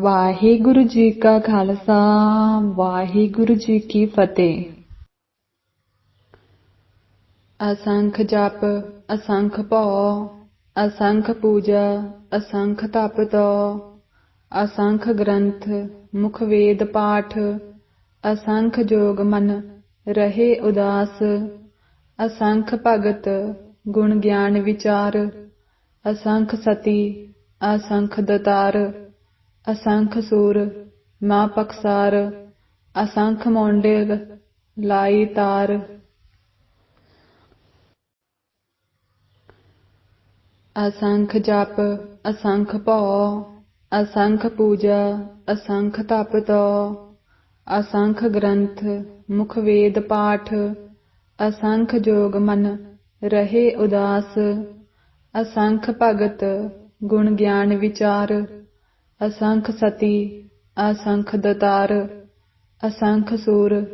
ਵਾਹਿਗੁਰੂ ਜੀ ਕਾ ਖਾਲਸਾ ਵਾਹਿਗੁਰੂ ਜੀ ਕੀ ਫਤਿਹ। ਅਸੰਖ ਜਪ, ਅਸੰਖ ਭਉ, ਅਸੰਖ ਪੂਜਾ, ਅਸੰਖ ਤਪ ਤੋ ਅਸੰਖ ਗ੍ਰੰਥ, ਮੁਖ ਵੇਦ ਪਾਠ, ਅਸੰਖ ਜੋਗ ਮਨ, ਰਹੇ ਉਦਾਸ, ਅਸੰਖ ਭਗਤ, ਗੁਣ ਗਿਆਨ ਵਿਚਾਰ, ਅਸੰਖ ਸਤੀ, ਅਸੰਖ ਦਤਾਰ। ਅਸੰਖ ਸੂਰ ਮਾ ਪਕਸਾਰ, ਅਸੰਖ ਮੋਂਡੇਗ, ਲਾਈ ਤਾਰ। ਅਸੰਖ ਜਪ, ਅਸੰਖ ਭਉ, ਅਸੰਖ ਪੂਜਾ, ਅਸੰਖ ਤਪ ਤੋ ਅਸੰਖ ਗ੍ਰੰਥ, ਮੁਖ ਵੇਦ ਪਾਠ, ਅਸੰਖ ਜੋਗ ਮਨ, ਰਹੇ ਉਦਾਸ। ਅਸੰਖ ਭਗਤ, ਗੁਣ ਗਿਆਨ ਵਿਚਾਰ। ਅਸੰਖ ਸਤੀ, ਅਸੰਖ ਦਤਾਰ, ਅਸੰਖ ਸੂਰ,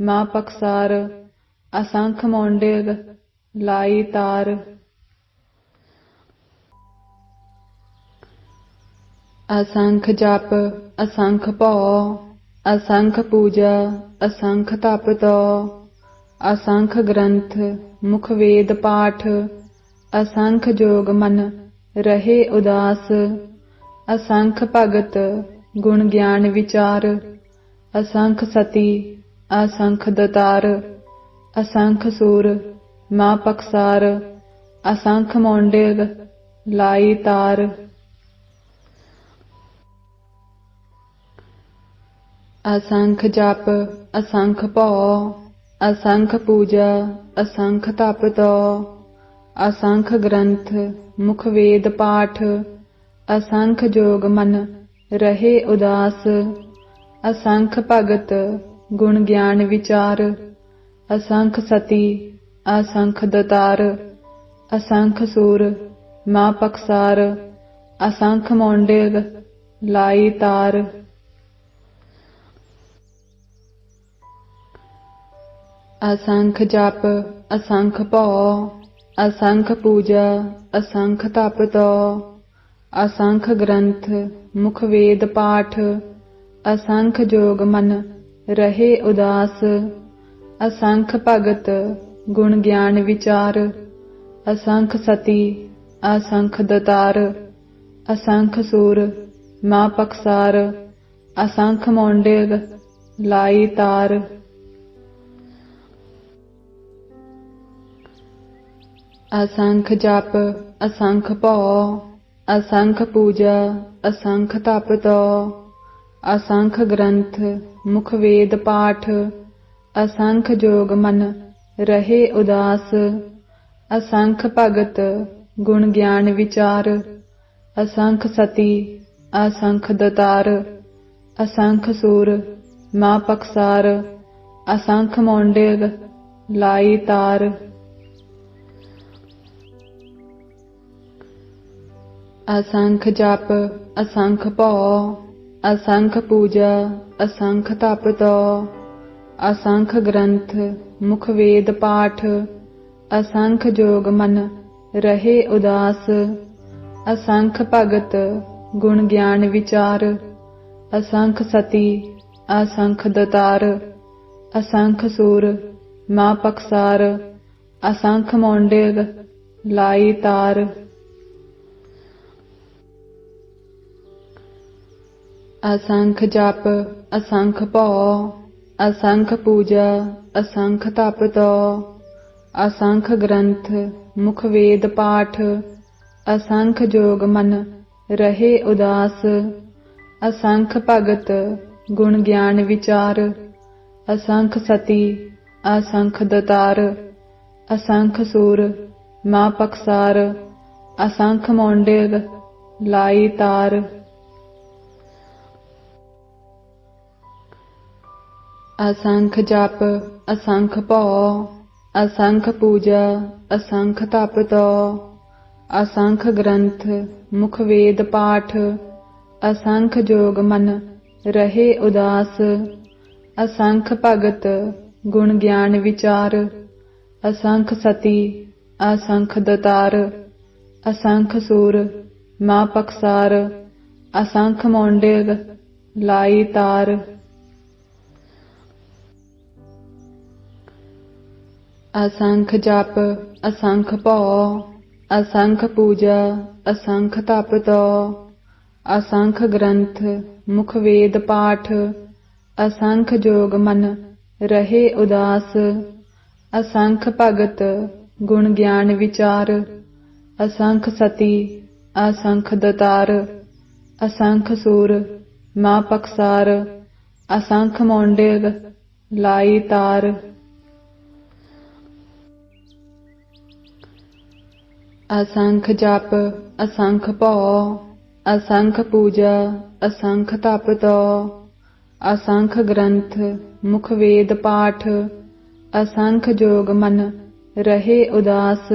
ਮਾ ਪਕਸਾਰ ਅਸੰਖ ਮੋਂਡੇਗ, ਲਾਈ ਤਾਰ। ਅਸੰਖ ਜਪ, ਅਸੰਖ ਭਉ, ਅਸੰਖ ਪੂਜਾ, ਅਸੰਖ ਤਪ ਤੋ ਅਸੰਖ ਗ੍ਰੰਥ, ਮੁਖ ਵੇਦ ਪਾਠ, ਅਸੰਖ ਜੋਗ ਮਨ, ਰਹੇ ਉਦਾਸ। ਅਸੰਖ ਭਗਤ, ਗੁਣ ਗਿਆਨ ਵਿਚਾਰ। ਅਸੰਖ ਸਤੀ, ਅਸੰਖ ਦਤਾਰ। ਅਸੰਖ ਸੂਰ, ਮਾ ਪਕਸਾਰ। ਅਸੰਖ ਮੋਂਡੇਗ ਲਾਈ ਤਾਰ। ਅਸੰਖ ਜਪ, ਅਸੰਖ ਭਉ। ਅਸੰਖ ਪੂਜਾ, ਅਸੰਖ ਤਪ ਤੋ ਅਸੰਖ ਗ੍ਰੰਥ, ਮੁਖ ਵੇਦ ਪਾਠ। ਅਸੰਖ ਜੋਗ ਮਨ ਰਹੇ ਉਦਾਸ, ਅਸੰਖ ਭਗਤ ਗੁਣ ਗਿਆਨ ਵਿਚਾਰ, ਅਸੰਖ ਸਤੀ, ਅਸੰਖ ਦਤਾਰ, ਅਸੰਖ ਸੂਰ, ਮਾ ਪਕਸਾਰ, ਅਸੰਖ ਮੋਂਡੇਗ ਲਾਈ ਤਾਰ। ਅਸੰਖ ਜਪ, ਅਸੰਖ ਭਉ, ਅਸੰਖ ਪੂਜਾ, ਅਸੰਖ ਤਪ ਤੋ ਅਸੰਖ ਗ੍ਰੰਥ, ਮੁਖ ਵੇਦ ਪਾਠ, ਅਸੰਖ ਜੋਗ ਮਨ, ਰਹੇ ਉਦਾਸ, ਅਸੰਖ ਭਗਤ, ਗੁਣ ਗਿਆਨ ਵਿਚਾਰ, ਅਸੰਖ ਸਤੀ, ਅਸੰਖ ਦਤਾਰ, ਅਸੰਖ ਸੂਰ, ਮਾ ਪਕਸਾਰ, ਅਸੰਖ ਮੋਂਡੇਗ, ਲਾਈ ਤਾਰ। ਅਸੰਖ ਜਪ, ਅਸੰਖ ਭਉ ਅਸੰਖ ਪੂਜਾ, ਅਸੰਖ ਤਪ ਤੋ ਅਸੰਖ ਗ੍ਰੰਥ, ਮੁਖ ਵੇਦ ਪਾਠ, ਅਸੰਖ ਜੋਗ ਮਨ, ਰਹੇ ਉਦਾਸ, ਅਸੰਖ ਭਗਤ, ਗੁਣ ਗਿਆਨ ਵਿਚਾਰ, ਅਸੰਖ ਸਤੀ, ਅਸੰਖ ਦਤਾਰ, ਅਸੰਖ ਸੂਰ ਮਾ ਪਕਸਾਰ ਅਸੰਖ ਮੋਂਡੇਗ, ਲਾਈ ਤਾਰ। ਅਸੰਖ ਜਪ, ਅਸੰਖ ਭਉ, ਅਸੰਖ ਪੂਜਾ, ਅਸੰਖ ਤਪ ਤੋ ਅਸੰਖ ਗ੍ਰੰਥ, ਮੁਖ ਵੇਦ ਪਾਠ, ਅਸੰਖ ਜੋਗ ਮਨ, ਰਹੇ ਉਦਾਸ, ਅਸੰਖ ਭਗਤ, ਗੁਣ ਗਿਆਨ ਵਿਚਾਰ, ਅਸੰਖ ਸਤੀ, ਅਸੰਖ ਦਤਾਰ, ਅਸੰਖ ਸੂਰ ਮਾ ਪਕਸਾਰ ਅਸੰਖ ਮੋਂਡੇਗ ਲਾਈ ਤਾਰ। ਅਸੰਖ ਜਪ, ਅਸੰਖ ਭਉ, ਅਸੰਖ ਪੂਜਾ, ਅਸੰਖ ਤਪ ਤੋ ਅਸੰਖ ਗ੍ਰੰਥ, ਮੁਖ ਵੇਦ ਪਾਠ, ਅਸੰਖ ਜੋਗ ਮਨ, ਰਹੇ ਉਦਾਸ, ਅਸੰਖ ਭਗਤ, ਗੁਣ ਗਿਆਨ ਵਿਚਾਰ, ਅਸੰਖ ਸਤੀ, ਅਸੰਖ ਦਤਾਰ, ਅਸੰਖ ਸੂਰ ਮਾ ਪਕਸਾਰ ਅਸੰਖ ਮੋਂਡੇਗ ਲਾਈ ਤਾਰ। ਅਸੰਖ ਜਪ, ਅਸੰਖ ਭਉ, ਅਸੰਖ ਪੂਜਾ, ਅਸੰਖ ਤਪ ਤੋ ਅਸੰਖ ਗ੍ਰੰਥ, ਮੁਖ ਵੇਦ ਪਾਠ, ਅਸੰਖ ਜੋਗ ਮਨ, ਰਹੇ ਉਦਾਸ, ਅਸੰਖ ਭਗਤ, ਗੁਣ ਗਿਆਨ ਵਿਚਾਰ, ਅਸੰਖ ਸਤੀ, ਅਸੰਖ ਦਤਾਰ, ਅਸੰਖ ਸੂਰ ਮਾ ਪਕਸਾਰ ਅਸੰਖ ਮੌਂਡੇਗ, ਲਾਈ ਤਾਰ। ਅਸੰਖ ਜਪ, ਅਸੰਖ ਭਉ, ਅਸੰਖ ਪੂਜਾ, ਅਸੰਖ ਤਪ ਤੋ ਅਸੰਖ ਗ੍ਰੰਥ, ਮੁਖ ਵੇਦ ਪਾਠ, ਅਸੰਖ ਜੋਗ ਮਨ, ਰਹੇ ਉਦਾਸ, ਅਸੰਖ ਭਗਤ, ਗੁਣ ਗਿਆਨ ਵਿਚਾਰ, ਅਸੰਖ ਸਤੀ, ਅਸੰਖ ਦਤਾਰ, ਅਸੰਖ ਸੂਰ ਮਾ ਪਕਸਾਰ ਅਸੰਖ ਮੌਂਡੇਗ ਲਾਈ ਤਾਰ। ਅਸੰਖ ਜਪ, ਅਸੰਖ ਭਉ, ਅਸੰਖ ਪੂਜਾ, ਅਸੰਖ ਤਪ ਤੋ ਅਸੰਖ ਗ੍ਰੰਥ, ਮੁਖ ਵੇਦ ਪਾਠ, ਅਸੰਖ ਜੋਗ ਮਨ, ਰਹੇ ਉਦਾਸ,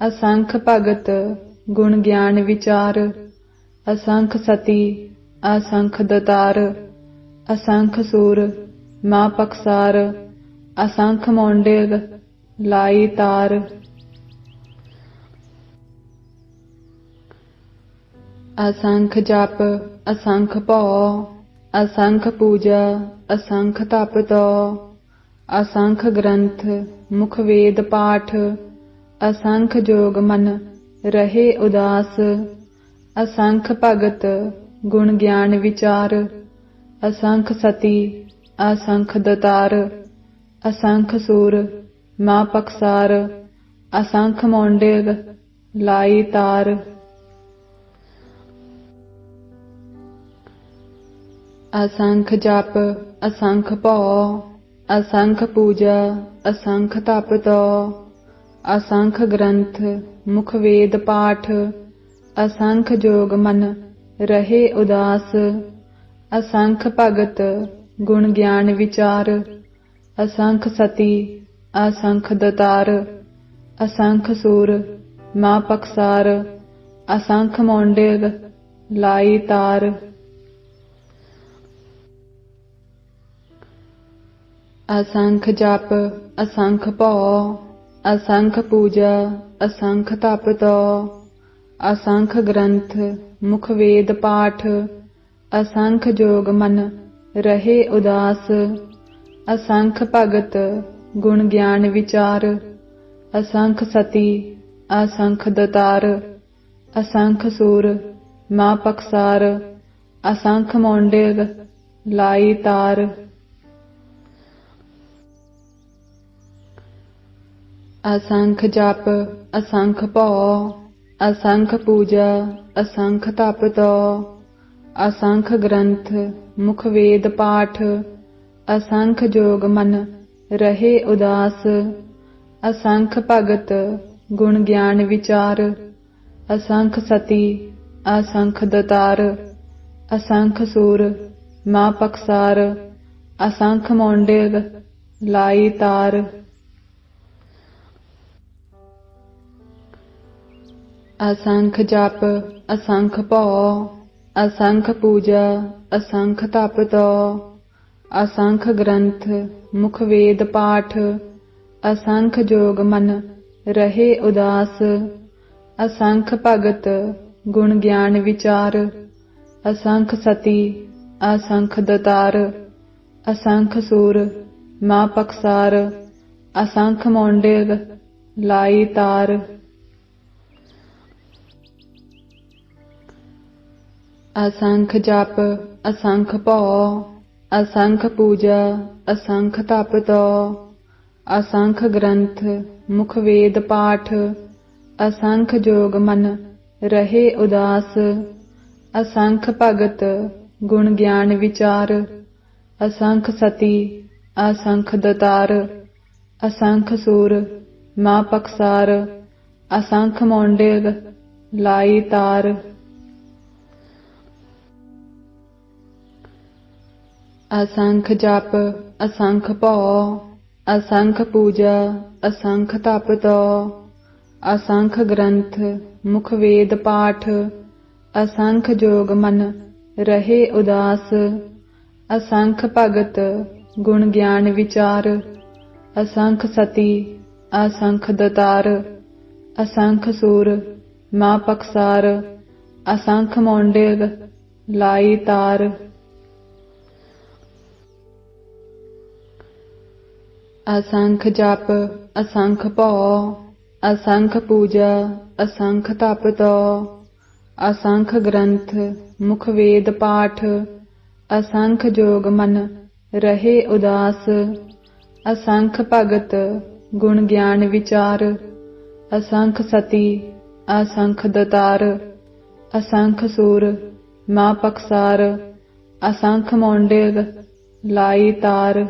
ਅਸੰਖ ਭਗਤ, ਗੁਣ ਗਿਆਨ ਵਿਚਾਰ, ਅਸੰਖ ਸਤੀ, ਅਸੰਖ ਦਤਾਰ, ਅਸੰਖ ਸੂਰ ਮਾ ਪਕਸਾਰ ਅਸੰਖ ਮੌਂਡੇਗ, ਲਾਈ ਤਾਰ। ਅਸੰਖ ਜਪ, ਅਸੰਖ ਭਉ, ਅਸੰਖ ਪੂਜਾ, ਅਸੰਖ ਤਪ ਤੋ ਅਸੰਖ ਗ੍ਰੰਥ, ਮੁਖ ਵੇਦ ਪਾਠ, ਅਸੰਖ ਜੋਗ ਮਨ, ਰਹੇ ਉਦਾਸ, ਅਸੰਖ ਭਗਤ, ਗੁਣ ਗਿਆਨ ਵਿਚਾਰ, ਅਸੰਖ ਸਤੀ, ਅਸੰਖ ਦਤਾਰ, ਅਸੰਖ ਸੂਰ ਮਾ ਪਕਸਾਰ ਅਸੰਖ ਮੌਂਡੇਗ ਲਾਈ ਤਾਰ। ਅਸੰਖ ਜਪ, ਅਸੰਖ ਭਉ, ਅਸੰਖ ਪੂਜਾ, ਅਸੰਖ ਤਪ ਤੋ ਅਸੰਖ ਗ੍ਰੰਥ, ਮੁਖ ਵੇਦ ਪਾਠ, ਅਸੰਖ ਜੋਗ ਮਨ, ਰਹੇ ਉਦਾਸ, ਅਸੰਖ ਭਗਤ, ਗੁਣ ਗਿਆਨ ਵਿਚਾਰ, ਅਸੰਖ ਸਤੀ, ਅਸੰਖ ਦਤਾਰ, ਅਸੰਖ ਸੂਰ ਮਾ ਪਕਸਾਰ ਅਸੰਖ ਮੌਂਡੇਗ ਲਾਈ ਤਾਰ। ਅਸੰਖ ਜਪ, ਅਸੰਖ ਭਉ, ਅਸੰਖ ਪੂਜਾ, ਅਸੰਖ ਤਪ ਤੋ ਅਸੰਖ ਗ੍ਰੰਥ, ਮੁਖ ਵੇਦ ਪਾਠ, ਅਸੰਖ ਜੋਗ ਮਨ, ਰਹੇ ਉਦਾਸ, ਅਸੰਖ ਭਗਤ, ਗੁਣ ਗਿਆਨ ਵਿਚਾਰ, ਅਸੰਖ ਸਤੀ, ਅਸੰਖ ਦਤਾਰ, ਅਸੰਖ ਸੂਰ ਮਾ ਪਕਸਾਰ ਅਸੰਖ ਮੌਂਡੇਗ ਲਾਈ ਤਾਰ। ਅਸੰਖ ਜਪ, ਅਸੰਖ ਭਉ, ਅਸੰਖ ਪੂਜਾ, ਅਸੰਖ ਤਪ ਤੋ ਅਸੰਖ ਗ੍ਰੰਥ, ਮੁਖ ਵੇਦ ਪਾਠ, ਅਸੰਖ ਜੋਗ ਮਨ, ਰਹੇ ਉਦਾਸ, ਅਸੰਖ ਭਗਤ, ਗੁਣ ਗਿਆਨ ਵਿਚਾਰ, ਅਸੰਖ ਸਤੀ, ਅਸੰਖ ਦਤਾਰ, ਅਸੰਖ ਸੂਰ ਮਾ ਪਕਸਾਰ ਅਸੰਖ ਮੌਂਡੇਗ, ਲਾਈ ਤਾਰ। ਅਸੰਖ ਜਪ, ਅਸੰਖ ਭਉ, ਅਸੰਖ ਪੂਜਾ, ਅਸੰਖ ਤਪ ਤੋ ਅਸੰਖ ਗ੍ਰੰਥ, ਮੁਖ ਵੇਦ ਪਾਠ, ਅਸੰਖ ਜੋਗ ਮਨ, ਰਹੇ ਉਦਾਸ, ਅਸੰਖ ਭਗਤ, ਗੁਣ ਗਿਆਨ ਵਿਚਾਰ, ਅਸੰਖ ਸਤੀ, ਅਸੰਖ ਦਤਾਰ, ਅਸੰਖ ਸੂਰ ਮਾ ਪਕਸਾਰ ਅਸੰਖ ਮੌਂਡੇਗ ਲਾਈ ਤਾਰ। ਅਸੰਖ ਜਪ, ਅਸੰਖ ਭਉ, ਅਸੰਖ ਪੂਜਾ, ਅਸੰਖ ਤਪ ਤੋ ਅਸੰਖ ਗ੍ਰੰਥ, ਮੁਖ ਵੇਦ ਪਾਠ, ਅਸੰਖ ਜੋਗ ਮਨ, ਰਹੇ ਉਦਾਸ, ਅਸੰਖ ਭਗਤ, ਗੁਣ ਗਿਆਨ ਵਿਚਾਰ, ਅਸੰਖ ਸਤੀ, ਅਸੰਖ ਦਤਾਰ, ਅਸੰਖ ਸੂਰ ਮਾ ਪਕਸਾਰ ਅਸੰਖ ਮੌਂਡੇਗ ਲਾਈ ਤਾਰ। ਅਸੰਖ ਜਪ, ਅਸੰਖ ਭਉ, ਅਸੰਖ ਪੂਜਾ, ਅਸੰਖ ਤਪ ਤੋ ਅਸੰਖ ਗ੍ਰੰਥ, ਮੁਖ ਵੇਦ ਪਾਠ, ਅਸੰਖ ਜੋਗ ਮਨ, ਰਹੇ ਉਦਾਸ, ਅਸੰਖ ਭਗਤ, ਗੁਣ ਗਿਆਨ ਵਿਚਾਰ, ਅਸੰਖ ਸਤੀ, ਅਸੰਖ ਦਤਾਰ, ਅਸੰਖ ਸੂਰ ਮਾ ਪਕਸਾਰ ਅਸੰਖ ਮੌਂਡੇਗ, ਲਾਈ ਤਾਰ। ਅਸੰਖ ਜਪ, ਅਸੰਖ ਭਉ, ਅਸੰਖ ਪੂਜਾ, ਅਸੰਖ ਤਪ ਤੋ ਅਸੰਖ ਗ੍ਰੰਥ, ਮੁਖ ਵੇਦ ਪਾਠ, ਅਸੰਖ ਜੋਗ ਮਨ, ਰਹੇ ਉਦਾਸ, ਅਸੰਖ ਭਗਤ, ਗੁਣ ਗਿਆਨ ਵਿਚਾਰ, ਅਸੰਖ ਸਤੀ, ਅਸੰਖ ਦਤਾਰ, ਅਸੰਖ ਸੂਰ ਮਾ ਪਕਸਾਰ ਅਸੰਖ ਮੌਂਡੇਗ ਲਾਈ ਤਾਰ।